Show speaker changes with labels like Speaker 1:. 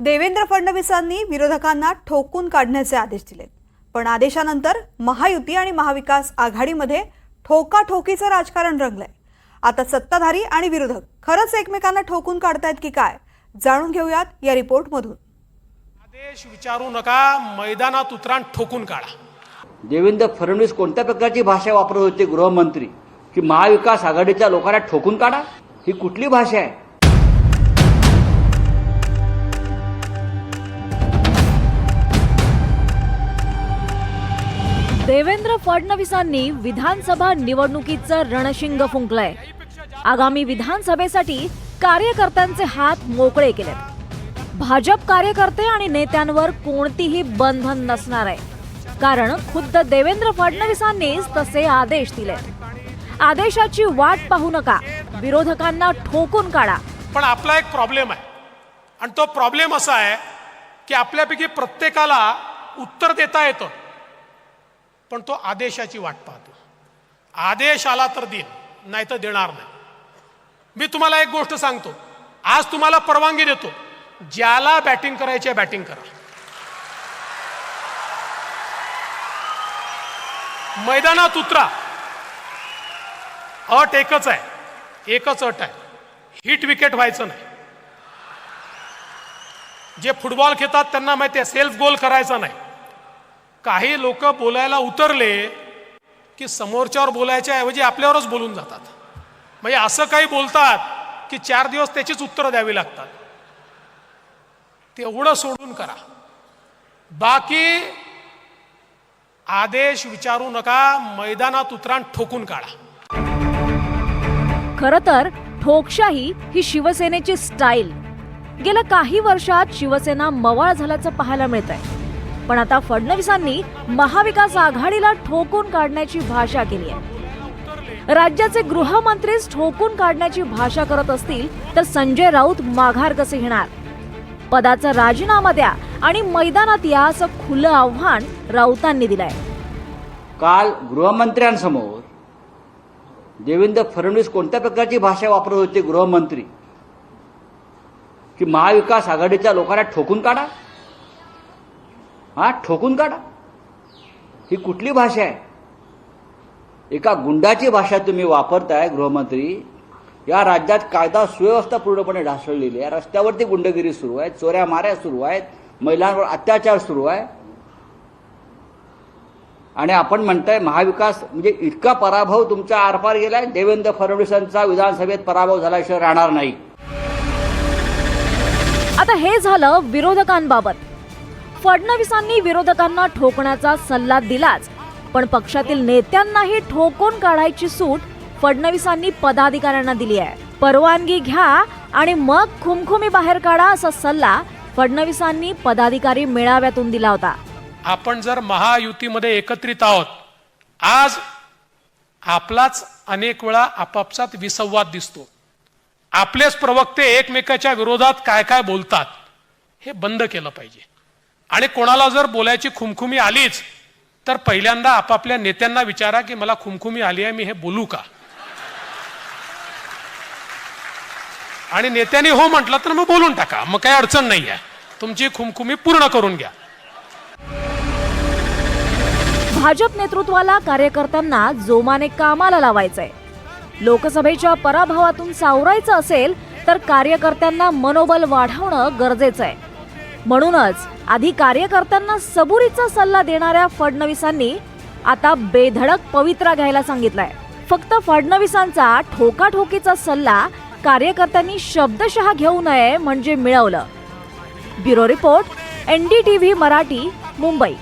Speaker 1: देवेंद्र फडणवीसांनी विरोधकांना ठोकून काढण्याचे आदेश दिलेत पण आदेशानंतर महायुती आणि महाविकास आघाडीमध्ये ठोकाठोकीचं राजकारण रंगलंय. आता सत्ताधारी आणि विरोधक खरंच एकमेकांना ठोकून काढतायत की काय? जाणून घेऊयात या रिपोर्टमधून.
Speaker 2: आदेश विचारू नका मैदानात उतरान ठोकून काढा.
Speaker 3: देवेंद्र फडणवीस कोणत्या प्रकारची भाषा वापरत होते गृहमंत्री? की महाविकास आघाडीच्या लोकांना ठोकून काढा? ही कुठली भाषा आहे?
Speaker 4: देवेंद्र फडणवीसांनी विधानसभा निवडणुकीचं रणशिंग फुंकलंय. आगामी विधानसभेसाठी कार्यकर्त्यांचे हात मोकळे केलेत. भाजप कार्यकर्ते आणि नेत्यांवर कोणतीही बंधन नसणार आहे. कारण खुद्द देवेंद्र फडणवीसांनीच तसे आदेश दिले आदेशाची वाट पाहू नका. विरोधकांना ठोकून काढा.
Speaker 2: पण आपला एक प्रॉब्लेम आहे. आणि तो प्रॉब्लेम असा आहे की आपल्यापैकी प्रत्येकाला उत्तर देता येतं. पण तो आदेशाची वाट पाहतो. आदेश आला तर देईन नाही तर देणार नाही. मी तुम्हाला एक गोष्ट सांगतो. आज तुम्हाला परवानगी देतो. ज्याला बॅटिंग करायची आहे बॅटिंग करा. मैदानात उतरा. अट एकच आहे. एकच अट आहे. हिट विकेट व्हायचं नाही. जे फुटबॉल खेळतात त्यांना माहिती आहे सेल्फ गोल करायचा नाही. काही लोक बोलायला उतरले की समोरच्यावर बोलायच्या ऐवजी आपल्यावरच बोलून जातात. म्हणजे असं काही बोलतात की चार दिवस त्याचीच उत्तरं द्यावी लागतात. तेवढं सोडून करा. बाकी आदेश विचारू नका मैदानात उतरान ठोकून काढा.
Speaker 4: खर तर ठोकशाही ही शिवसेनेची स्टाईल. गेल्या काही वर्षात शिवसेना मवाळ झाल्याचं पाहायला मिळत आहे पण आता फडणवीसांनी महाविकास आघाडीला ठोकून काढण्याची भाषा केली आहे. राज्याचे गृहमंत्रीच ठोकून काढण्याची भाषा करत असतील तर संजय राऊत माघार कसे घेणार? पदाचा राजीनामा द्या आणि मैदानात या असं खुलं आव्हान राऊतांनी दिलंय.
Speaker 3: काल गृहमंत्र्यांसमोर देवेंद्र फडणवीस कोणत्या प्रकारची भाषा वापरत होते गृहमंत्री? की महाविकास आघाडीच्या लोकांना ठोकून काढा? हा ठोकून काढा. ही कुठली भाषा आहे? एका गुंडाची भाषा तुम्ही वापरताय गृहमंत्री. या राज्यात कायदा सुव्यवस्था पूर्णपणे ढासळलेली आहे. रस्त्यावरती गुंडगिरी सुरू आहे चोऱ्या माऱ्या सुरू आहेत महिलांवर अत्याचार सुरू आहे. आणि आपण म्हणताय महाविकास म्हणजे इतका पराभव तुमच्या आरपार गेलाय देवेंद्र फडणवीसांचा विधानसभेत पराभव झाल्याशिवाय राहणार नाही.
Speaker 4: आता हे झालं विरोधकांबाबत. फडणवीसांनी विरोधकांना ठोकण्याचा सल्ला दिलाच. पण पक्षातील नेत्यांनाही ठोकून काढायची सूट फडणवीसांनी पदाधिकाऱ्यांना दिली आहे. परवानगी घ्या आणि मग खुमखुमी बाहेर काढा असा सल्ला फडणवीसांनी पदाधिकारी मेळाव्यातून दिला होता.
Speaker 2: आपण जर महायुतीमध्ये एकत्रित आहोत आज आपलाच अनेक वेळा आपापसात विसंवाद दिसतो. आपलेच प्रवक्ते एकमेकाच्या विरोधात काय काय बोलतात हे बंद केलं पाहिजे. आणि कोणाला जर बोलायची खुमखुमी आलीच तर पहिल्यांदा आपापल्या नेत्यांना विचारा की मला खुमखुमी आली आहे मी हे बोलू का? आणि नेत्यांनी हो म्हटलं तर मग बोलून टाका मग काही अडचण नाही आहे तुमची खुमखुमी पूर्ण करून घ्या.
Speaker 4: भाजप नेतृत्वाला कार्यकर्त्यांना जोमाने कामाला लावायचंय. लोकसभेच्या पराभवातून सावरायचं असेल तर कार्यकर्त्यांना मनोबल वाढवणं गरजेचं आहे म्हणूनच आधी कार्यकर्त्यांना सबुरीचा सल्ला देणाऱ्या फडणवीसांनी आता बेधडक पवित्रा घ्यायला सांगितलाय. फक्त फडणवीसांचा ठोकाठोकीचा सल्ला कार्यकर्त्यांनी शब्दशः घेऊ नये म्हणजे मिळवलं. Bureau report NDTV Marathi Mumbai.